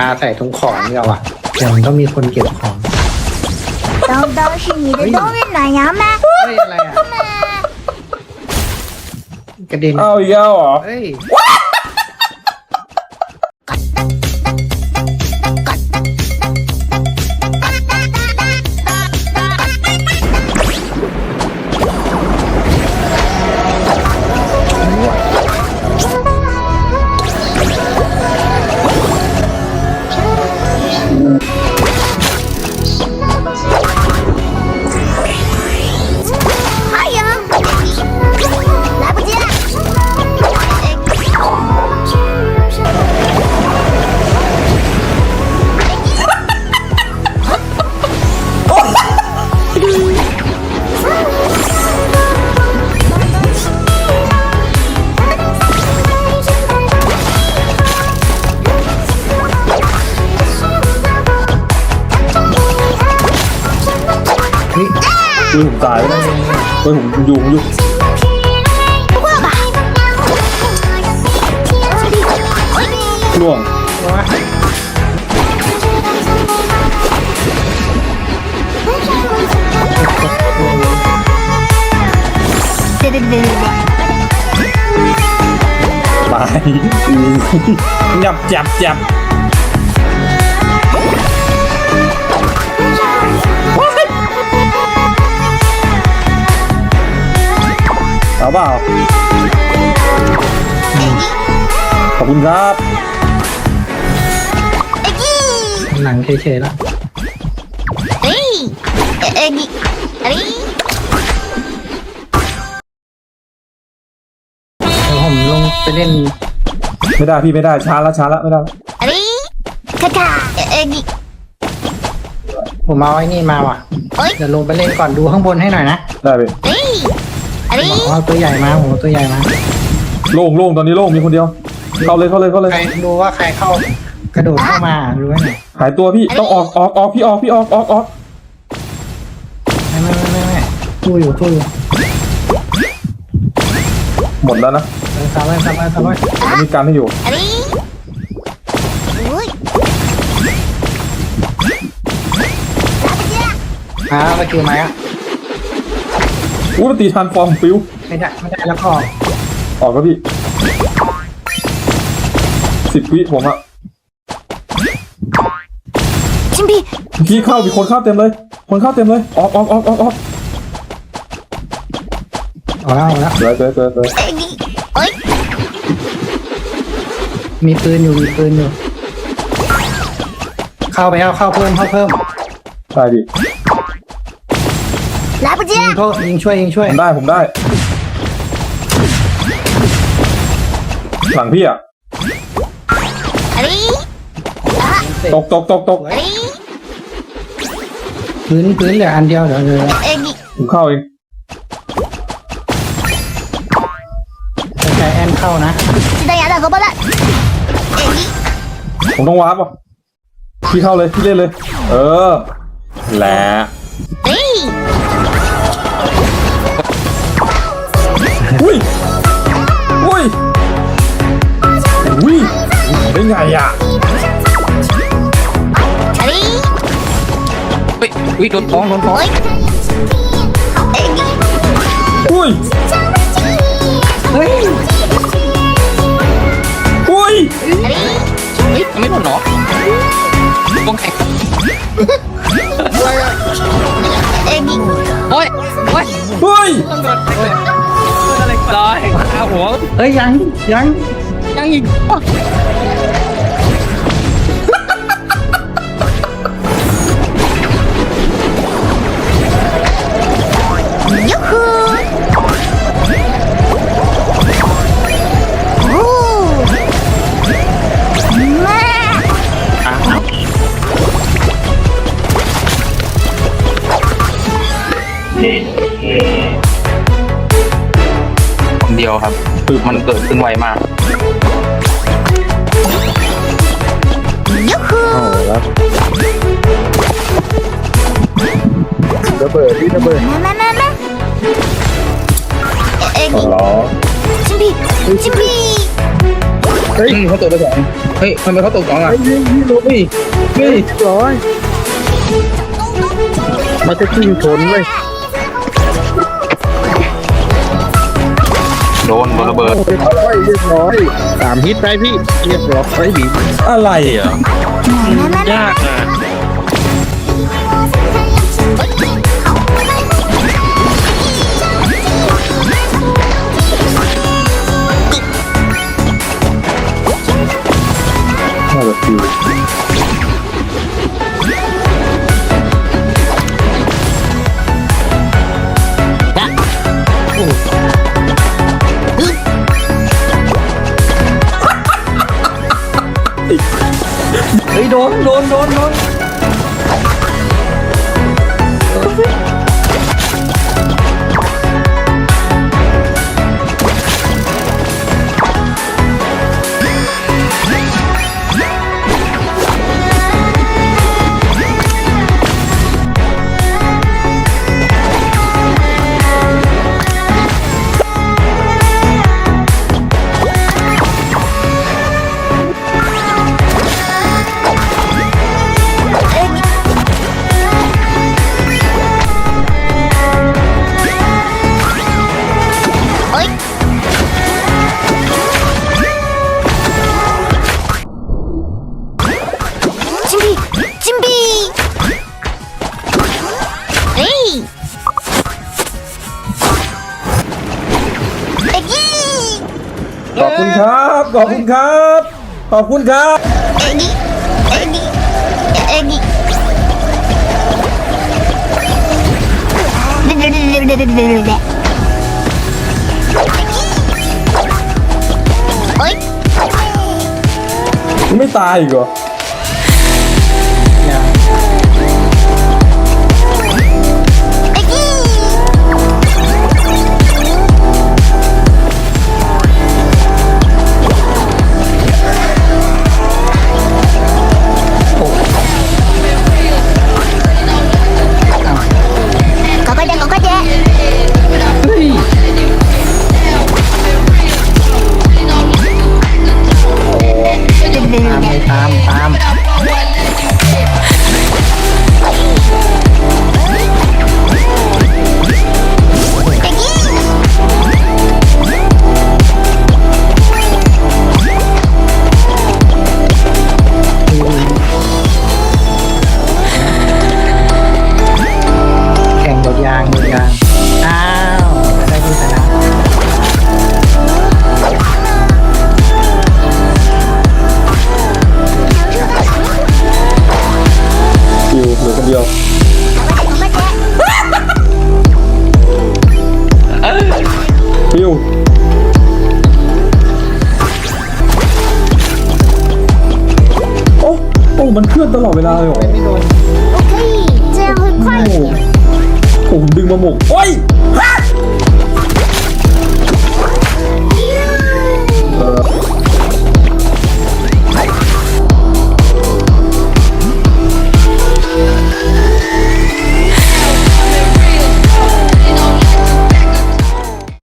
าใส่ถุงของเดียวอ่ะเดี๋ยวมันก็มีคนเก็บของ 东东是你的冬日暖阳吗？ เฮ้ยอะไรอ่ะกระเด็น เอาอีกแล้วเหรอ เฮ้ย ปืนผมตายแล้วปืนผมยุงยุงล่วงตาย จับจับจับ เปล่าขอบคุณครับเอกิหนังเฉยๆละเอ้ยเอ้ยเอ้ยผมลงไปเล่นไม่ได้พี่ไม่ได้ช้าละช้าละไม่ได้เอ้ยคาถาเอ้ยผมมาไอ้นี่มาว่ะเดี๋ยวลงไปเล่นก่อนดูข้างบนให้หน่อยนะได้พี่ อันี้มเอาตัวใหญ่มาโหตัวใหญ่มาโล่งโล่งตอนนี้โล่งมีคนเดียว เข้าเลยเข้าเลยเข้าเลยดูว่าใครเข้ากระโดดเข้ามารู้ไหมเนี่ยหายตัวพี่ต้องออกออกออกพี่ออกพี่ออกออกออกไม่ไม่ไม่ไม่ตู้อยู่ตู้อยู่หมดแล้วนะเออไว้ซ้ำไว้ซ้ำไว้มีการให้อยู่อันนี้อุ้ยอ่ามคิวไหมอะ อู้ตีทานฟอร์มปิ้วไม่ได้ไม่ได้แล้วพอออกแล้วพี่สิบวิผมอะชิมพี่พี่เข้ามีคนเข้าเต็มเลย คนเข้าเต็มเลยออกออกออกออกออกเอาแล้วเอาแล้วเดี๋ยวเดี๋เดี๋เดี๋เอ้นเอ้ยมีปืนอยู่มีปืนอยู่ เข้าไปเข้าเข้าเพิ่มเข้าเพิ่ม ตายดิ ล้ปจียิงเข้ายิงช่วยยิงช่วย ผมได้ผมได้ หลังพี่อะตกตกตกตกพื้นพื้นเหลืออันเดียวเดี๋ยวเยผมเข้าเองใจแอนเข้านะจิตยาดาก็บ้าล้เอ็งอีกผมต้องวาร์ปอะพี่เข้าเลยพี่เล่นเลย เออแหละ อุ้ย อุ้ย อุ้ยได้ไงอะอุ้ยอุ้ยโดนท้องโดนท้องอุ้ย อุ้ย อุ้ยไม่โดนหรอ เอ้ยยังยังยังอีกยูฮูโอ้ เดียวครับคือมันเกิดขึ้นไวมากเอาละระเบิดพี่ระเบิดมามามาเอ็งล้อจิมพีจิมพีเฮ้ยเขาตกไปสองเฮ้ยทำไมเขาตกสองอะเฮ้ยลบอีกเฮ้ยร้อยมาจะขี่ชนเลย โดนโดนระเบิดเรียบร้อยเรียบร้อยสามฮิตไปพี่ เรียบร้อยบีอะไรเหรอยากอะ ดนโดนโดนโดน ขอบคุณครับ ขอบคุณครับ ไม่ตายอีกเหรอ ตลอดเวลาเลยเหรอโอเคเจลค่อยโอ้โหผมดึงมาหมกโอ้ยฮ่า